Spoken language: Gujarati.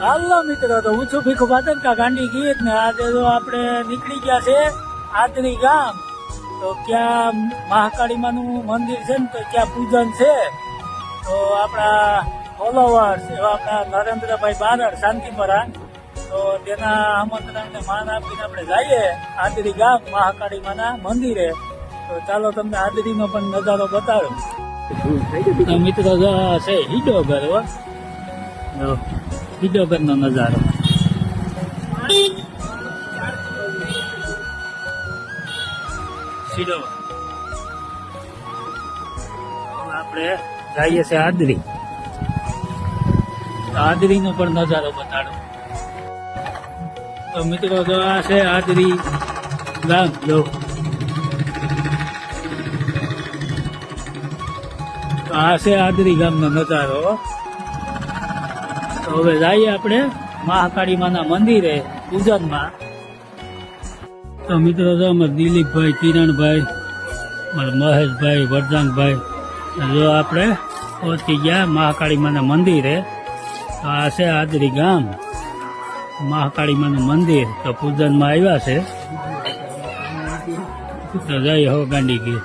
હાલો મિત્રો, તો હું છું ભીખુ પાતરકા ગાંડી ગીત ને આજે જો આપણે નીકળી ગયા છે આદરી ગામ. તો ક્યાં મહાકાળીમાનું મંદિર છે ને તો ક્યાં પૂજન છે? તો આપણા ફોલોવર્સ એવા આપણા નરેન્દ્રભાઈ બારડ શાંતિપરા તો તેના આમંત્રણને માન આપીને આપણે જઈએ આદરી ગામ મહાકાળીમાના મંદિરે. તો ચાલો તમને આદરીનો પણ નજારો બતાડું તો મિત્રો છે હીડો ઘર જો નજારો. આપણે જઈએ છે આદરી આદરીનો પણ નજારો બતાડો. તો મિત્રો જો આ છે આદરી ગામ, જો. આ છે આદરી ગામનો નજારો. તો હવે જઈએ આપણે મહાકાળી માના મંદિરે પૂજનમાં. તો મિત્રો તો અમે દિલીપભાઈ, કિરણભાઈ મહેશભાઈ, વરદાનભાઈ જો આપણે પહોંચી ગયા મહાકાળી માના મંદિરે, તો આ છે આદરી ગામ. મહાકાળી માનું મંદિર તો પૂજનમાં આવ્યા છે. તો જય હો ગાંડી ગીર